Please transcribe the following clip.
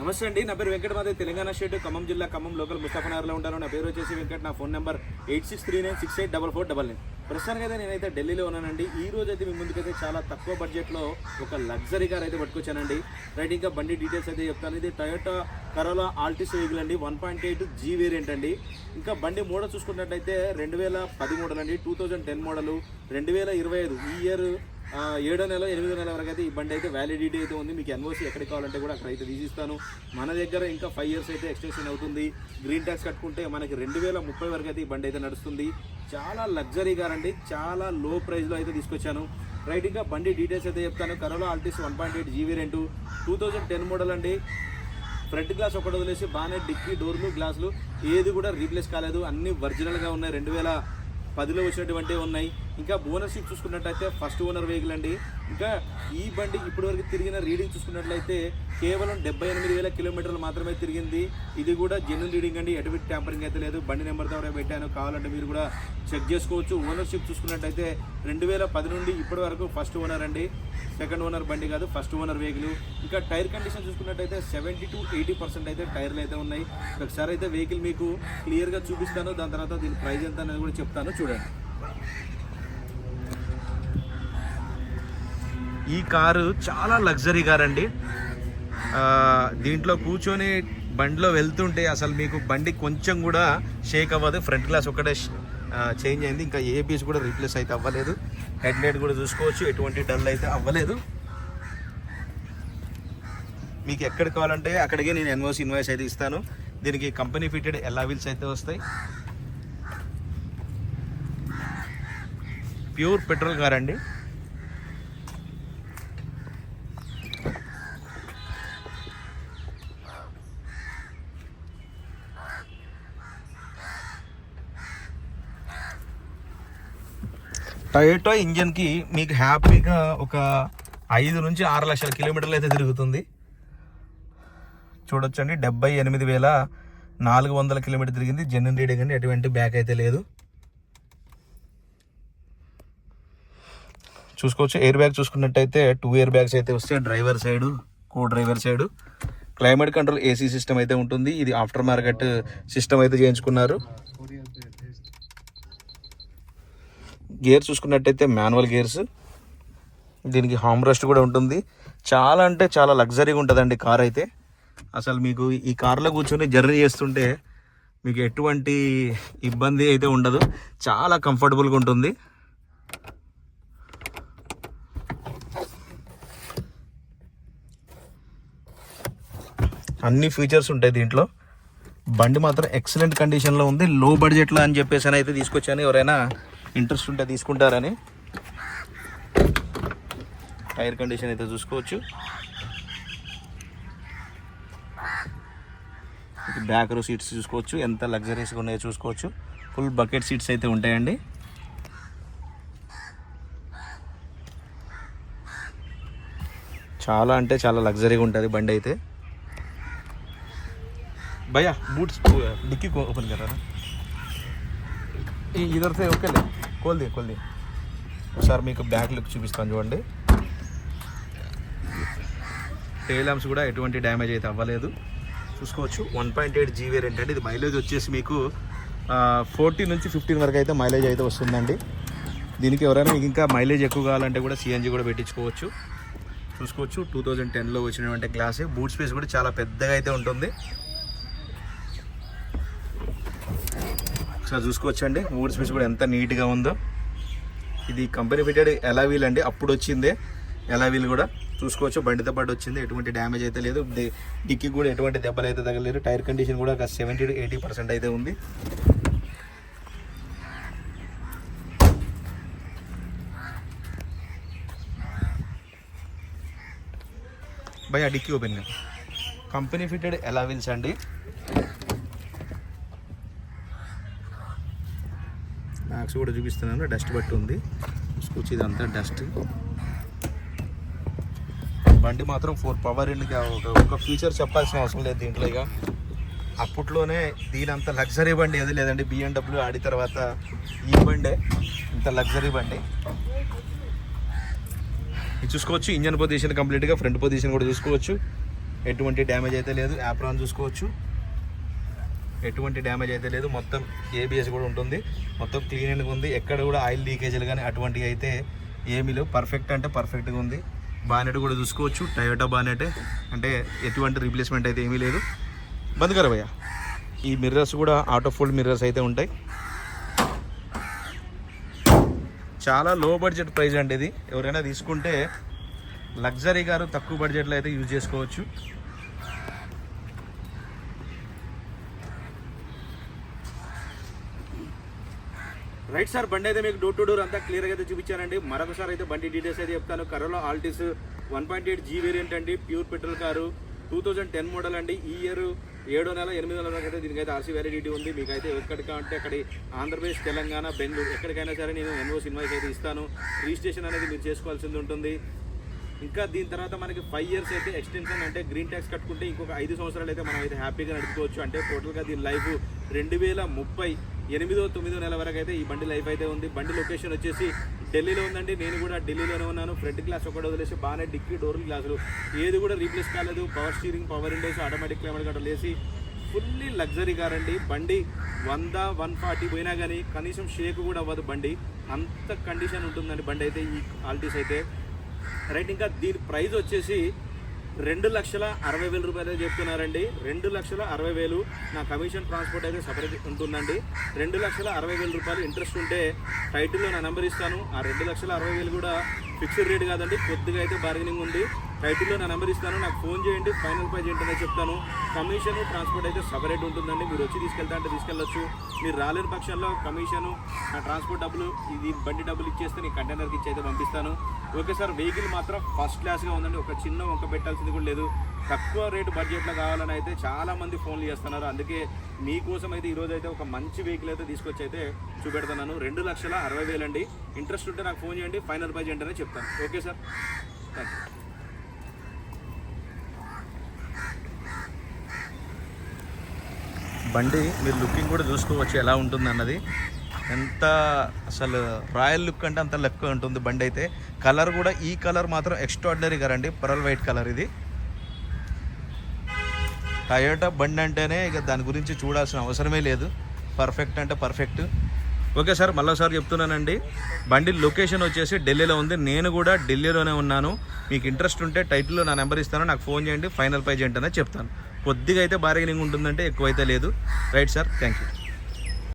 నమస్తే అండి. నా పేరు వెంకట మాదే తెలంగాణ స్టేట్ ఖమ్మం జిల్లా ఖమ్మం లోకల్ ముస్తాఫనగర్లో ఉంటాను నా పేరు వచ్చేసి వెంకట్. నా phone number eight six three nine six eight double four double nine. ప్రస్తుతానికి అయితే నేనైతే ఢిల్లీలో ఉన్నానండి. ఈ రోజు అయితే మీ ముందుకైతే చాలా తక్కువ బడ్జెట్లో ఒక లగ్జరీ కార్ అయితే పట్టుకొచ్చానండి. రైట్ ఇంకా బండి డీటెయిల్స్ అయితే చెప్తాను. ఇది టయోటా కరోలా ఆల్టిస్ వెహికల్ అండి. One point eight G variant అండి. ఇంకా బండి మోడల్ చూసుకున్నట్టయితే రెండు వేల పది మోడల్ అండి టూ థౌజండ్ టెన్ మోడల్. రెండు వేల ఇరవై ఐదు ఈ ఇయర్ ఏడో నెల ఎనిమిదో నెల వరకు అయితే ఈ బండి అయితే వ్యాలిడిటీ అయితే ఉంది. మీకు ఎన్ఓసి ఎక్కడికి కావాలంటే కూడా అక్కడ అయితే తీసిస్తాను మన దగ్గర ఇంకా ఫైవ్ ఇయర్స్ అయితే ఎక్స్టెన్షన్ అవుతుంది. గ్రీన్ ట్యాక్స్ కట్టుకుంటే మనకి రెండు వేల ముప్పై వరకు అయితే ఈ బండి అయితే నడుస్తుంది. చాలా లగ్జరీ గారండి అండి. చాలా లో ప్రైస్లో అయితే తీసుకొచ్చాను. రైట్ ఇంకా బండి డీటెయిల్స్ అయితే చెప్తాను. Corolla Altis one point eight G V rent two thousand ten model అండి. ఫ్రంట్ గ్లాస్ ఒకటి వదిలేసి బాగానే డిక్కీ డోర్లు గ్లాసులు ఏది కూడా రీప్లేస్ కాలేదు. అన్ని ఒరిజినల్గా ఉన్నాయి. రెండు వేల పదిలో వచ్చినటువంటి ఉన్నాయి. ఇంకా ఓనర్షిప్ చూసుకున్నట్టయితే ఫస్ట్ ఓనర్ వెహికల్ అండి. ఇంకా ఈ బండి ఇప్పటివరకు తిరిగిన రీడింగ్ చూసుకున్నట్లయితే కేవలం డెబ్బై ఎనిమిది వేల కిలోమీటర్లు మాత్రమే తిరిగింది. ఇది కూడా జెన్యున్ రీడింగ్ అండి. ఎటువంటి ట్యాంపరింగ్ అయితే లేదు. బండి నెంబర్తో కూడా పెట్టాను. కావాలంటే మీరు కూడా చెక్ చేసుకోవచ్చు. ఓనర్షిప్ చూసుకున్నట్లయితే రెండు వేల పది నుండి ఇప్పటి వరకు ఫస్ట్ ఓనర్ అండి. సెకండ్ ఓనర్ బండి కాదు ఫస్ట్ ఓనర్ వెహికల్ ఇంకా టైర్ కండిషన్ చూసుకున్నట్టయితే సెవెంటీ టు ఎయిటీ పర్సెంట్ అయితే టైర్లు అయితే ఉన్నాయి. ఒకసారి అయితే వెహికల్ మీకు క్లియర్గా చూపిస్తాను. దాని తర్వాత దీని ప్రైస్ ఎంత అనేది కూడా చెప్తాను. చూడండి. ఈ కారు చాలా లగ్జరీ కార్ అండి. దీంట్లో కూర్చొని బండిలో వెళ్తుంటే అసలు మీకు బండి కొంచెం కూడా షేక్ అవ్వదు. ఫ్రంట్ గ్లాస్ ఒకటే చేంజ్ అయింది. ఇంకా ఏ పీస్ కూడా రీప్లేస్ అయితే అవ్వలేదు. హెడ్ లైట్ కూడా చూసుకోవచ్చు. ఎటువంటి డల్ అయితే అవ్వలేదు. మీకు ఎక్కడ కావాలంటే అక్కడికే నేను ఎన్ఓసి ఇన్వాయిస్ అయితే ఇస్తాను. దీనికి కంపెనీ ఫిటెడ్ ఎలా వీల్స్ అయితే వస్తాయి. ప్యూర్ పెట్రోల్ కార్ అండి. టయోటో ఇంజన్కి మీకు హ్యాపీగా ఒక ఐదు నుంచి ఆరు లక్షల కిలోమీటర్లు అయితే తిరుగుతుంది. చూడొచ్చండి డెబ్బై ఎనిమిది వేల నాలుగు వందల కిలోమీటర్ తిరిగింది. జెన్యున్ రీడింగ్ అండి ఎటువంటి బ్యాక్ అయితే లేదు. చూసుకోవచ్చు ఎయిర్ బ్యాగ్ చూసుకున్నట్టయితే టూ ఇయర్ బ్యాగ్స్ అయితే వస్తాయి driver side co driver side climate control AC system అయితే ఉంటుంది. ఇది ఆఫ్టర్ మార్కెట్ సిస్టమ్ అయితే చేయించుకున్నారు. గేర్ చూసుకున్నట్టయితే మాన్యువల్ గేర్స్. దీనికి హామ్ రెస్ట్ కూడా ఉంటుంది. చాలా అంటే చాలా లగ్జరీగా ఉంటుందండి కార్ అయితే. అసలు మీకు ఈ కార్లో కూర్చొని జర్నీ చేస్తుంటే మీకు ఎటువంటి ఇబ్బంది అయితే ఉండదు. చాలా కంఫర్టబుల్గా ఉంటుంది. అన్ని ఫీచర్స్ ఉంటాయి దీంట్లో. బండి మాత్రం ఎక్సలెంట్ కండిషన్లో ఉంది. లో బడ్జెట్లో అని చెప్పేసి అని అయితే తీసుకొచ్చాను ఎవరైనా. ఇంట్రెస్ట్ ఉంటే తీసుకుంటారని. ఎయిర్ కండిషన్ అయితే చూసుకోవచ్చు. బ్యాక్ రో సీట్స్ చూసుకోవచ్చు. ఎంత లగ్జరీస్గా ఉన్నాయో చూసుకోవచ్చు. ఫుల్ బకెట్ సీట్స్ అయితే ఉంటాయండి. చాలా అంటే చాలా లగ్జరీగా ఉంటుంది బండి అయితే. భయ్యా బూట్స్ డిక్కి ఓపెన్ కదా ఇదర్ ఓకేలే. కోల్ది ది ఒకసారి మీకు బ్యాక్ లుక్ చూపిస్తాను చూడండి. టైల్ ల్యాంప్స్ కూడా ఎటువంటి డ్యామేజ్ అయితే అవ్వలేదు. చూసుకోవచ్చు వన్ పాయింట్ ఎయిట్ జీ ఏంటంటే ఇది మైలేజ్ వచ్చేసి మీకు ఫోర్టీ నుంచి ఫిఫ్టీన్ వరకు అయితే మైలేజ్ అయితే వస్తుందండి. దీనికి ఎవరైనా మీకు ఇంకా మైలేజ్ ఎక్కువ కావాలంటే కూడా సిఎన్జి కూడా పెట్టించుకోవచ్చు. చూసుకోవచ్చు టూ థౌజండ్ టెన్లో వచ్చినటువంటి గ్లాసే బూట్ స్పేస్ కూడా చాలా పెద్దగా అయితే ఉంటుంది. ఒకసారి చూసుకోవచ్చండి. మూడు స్పేస్ కూడా ఎంత నీట్గా ఉందో. ఇది కంపెనీ ఫిటెడ్ ఎలా వీల్ అండి? అప్పుడు వచ్చిందే. ఎలా వీల్ కూడా చూసుకోవచ్చు. బండితో పాటు వచ్చింది. ఎటువంటి డ్యామేజ్ అయితే లేదు. డిక్కి కూడా ఎటువంటి దెబ్బలు అయితే తగలేదు. టైర్ కండిషన్ కూడా ఒక సెవెంటీ టు ఎయిటీ పర్సెంట్ అయితే ఉంది. బై ఆ డిక్కి ఓపెన్ కంపెనీ ఫిటెడ్ ఎలా వీల్స్ అండి? బాక్స్ కూడా చూపిస్తున్నాను. డస్ట్ బట్టి ఉంది. చూసుకోవచ్చు ఇదంతా డస్ట్ బండి మాత్రం ఫోర్ పవర్ ఇండ్కి ఒక ఒక ఫీచర్ చెప్పాల్సిన అవసరం లేదు దీంట్లో ఇక. అప్పట్లోనే దీని అంత లగ్జరీ బండి ఏది లేదండి. బిఎండబ్ల్యూ ఆడిన తర్వాత ఈ బండే. ఇంత లగ్జరీ బండి. ఇది చూసుకోవచ్చు. ఇంజన్ పొజిషన్ కంప్లీట్గా ఫ్రంట్ పొజిషన్ కూడా చూసుకోవచ్చు. ఎటువంటి డ్యామేజ్ అయితే లేదు. యాప్రాన్ చూసుకోవచ్చు. ఎటువంటి డ్యామేజ్ అయితే లేదు. మొత్తం ఏబిఎస్ కూడా ఉంటుంది. మొత్తం క్లీన్గా ఉంది. ఎక్కడ కూడా ఆయిల్ లీకేజీలు కానీ అటువంటివి అయితే ఏమీ లేవు. పర్ఫెక్ట్ అంటే పర్ఫెక్ట్గా ఉంది. బానెట్ కూడా చూసుకోవచ్చు. టయోటా బానెటే. అంటే ఎటువంటి రీప్లేస్మెంట్ అయితే ఏమీ లేదు. బంద్ కర భయ్య. ఈ మిర్రర్స్ కూడా ఆటో ఫోల్డ్ మిర్రర్స్ అయితే ఉంటాయి. చాలా లో బడ్జెట్ ప్రైస్ అండి ఇది. ఎవరైనా తీసుకుంటే లగ్జరీ గారు తక్కువ బడ్జెట్లో అయితే యూజ్ చేసుకోవచ్చు. రైట్ సార్ బండి అయితే మీకు డోర్ టు డోర్ అంతా క్లియర్గా అయితే చూపించానండి. మరొకసారి అయితే బండి డీటెయిల్స్ అయితే చెప్తాను. Corolla Altis one point eight G variant అండి pure petrol car. Two thousand ten model అండి. ఈ ఇయర్ ఏడో నెల ఎనిమిది నెలల అయితే దీనికైతే ఆర్సీ వ్యాలిడిటీ ఉంది. మీకైతే ఎక్కడికి అంటే అక్కడ ఆంధ్రప్రదేశ్ తెలంగాణ బెంగళూరు ఎక్కడికైనా సరే నేను ఎన్ఓ సినిమాకి అయితే ఇస్తాను. రిజిస్ట్రేషన్ అనేది మీరు చేసుకోవాల్సింది ఉంటుంది. ఇంకా దీని తర్వాత మనకి ఫైవ్ ఇయర్స్ అయితే ఎక్స్టెన్షన్ అంటే గ్రీన్ ట్యాక్స్ కట్టుకుంటే ఇంకొక ఐదు సంవత్సరాలు అయితే మనం అయితే హ్యాపీగా నడుపుకోవచ్చు. అంటే టోటల్గా దీని లైఫ్ రెండు వేల ముప్పై ఎనిమిదో తొమ్మిదో నెల వరకు అయితే ఈ బండి లైఫ్ అయితే ఉంది. బండి లొకేషన్ వచ్చేసి ఢిల్లీలో ఉందండి. నేను కూడా ఢిల్లీలోనే ఉన్నాను. ఫ్రంట్ గ్లాస్ ఒకటి వదిలేసి బాగానే డిక్కీ డోర్ గ్లాసులు ఏది కూడా రీప్లేస్ కాలేదు. Power steering power windows automatic climate control వేసి ఫుల్లీ లగ్జరీ కార్ అండి. బండి వంద వన్ ఫార్టీ పోయినా కానీ కనీసం షేక్ కూడా అవ్వదు బండి. అంత కండిషన్ ఉంటుందండి బండి అయితే ఈ క్వాలిటీస్ అయితే. రైట్ ఇంకా దీని ప్రైస్ వచ్చేసి రెండు లక్షల అరవై వేల రూపాయలు చెప్తున్నారండి. రెండు లక్షల అరవై వేలు నా కమిషన్ ట్రాన్స్పోర్ట్ అయితే సపరేట్ ఉంటుందండి. రెండు లక్షల అరవై వేల రూపాయలు ఇంట్రెస్ట్ ఉంటే టైటిల్లో నా నెంబర్ ఇస్తాను. ఆ రెండు లక్షల అరవై వేలు కూడా ఫిక్స్డ్ రేట్ కాదండి కొద్దిగా అయితే బార్గెనింగ్ ఉంది. టైటిల్లో నా నెంబర్ ఇస్తాను నాకు ఫోన్ చేయండి ఫైనల్ ప్రైజ్ ఏంటనే చెప్తాను. కమిషన్ ట్రాన్స్పోర్ట్ అయితే సపరేట్ ఉంటుందండి. మీరు వచ్చి తీసుకెళ్తా అంటే తీసుకెళ్ళొచ్చు. మీరు రాలేని పక్షంలో కమిషన్ నా ట్రాన్స్పోర్ట్ డబ్బులు ఇది బండి డబ్బులు ఇచ్చేస్తే నీ కంటైనర్కి ఇచ్చి అయితే పంపిస్తాను. ఓకే సార్ వెహికల్ మాత్రం ఫస్ట్ క్లాస్గా ఉందండి. ఒక చిన్న వంక పెట్టాల్సింది కూడా లేదు. తక్కువ రేటు బడ్జెట్లో కావాలని అయితే చాలామంది ఫోన్లు చేస్తున్నారు. అందుకే మీకోసం అయితే ఈరోజు అయితే ఒక మంచి వెహికల్ అయితే తీసుకొచ్చి అయితే చూపెడుతున్నాను. రెండు లక్షల అరవై వేలండి ఇంట్రెస్ట్ ఉంటే నాకు ఫోన్ చేయండి. ఫైనల్ ప్రైజ్ ఏంటనే చెప్తాను. ఓకే సార్ థ్యాంక్ యూ బండి మీరు లుకింగ్ కూడా చూసుకోవచ్చు ఎలా ఉంటుంది అన్నది. ఎంత అసలు రాయల్ లుక్ అంటే అంత లుక్ ఉంటుంది బండి అయితే. కలర్ కూడా ఈ కలర్ మాత్రం ఎక్స్ట్రాడినరీ కదండి పరల్ వైట్ కలర్ ఇది. టయోటా బండి అంటేనే ఇక దాని గురించి చూడాల్సిన అవసరమే లేదు. పర్ఫెక్ట్ అంటే పర్ఫెక్ట్. ఓకే సార్ మళ్ళీసారి చెప్తున్నానండి. బండి లొకేషన్ వచ్చేసి ఢిల్లీలో ఉంది. నేను కూడా ఢిల్లీలోనే ఉన్నాను. మీకు ఇంట్రెస్ట్ ఉంటే టైటిల్లో నా నెంబర్ ఇస్తాను. నాకు ఫోన్ చేయండి. ఫైనల్ ప్రైజ్ ఏంటనే చెప్తాను. కొద్దిగా అయితే బార్గెనింగ్ ఉంటుందంటే ఎక్కువైతే లేదు. Right sir thank you.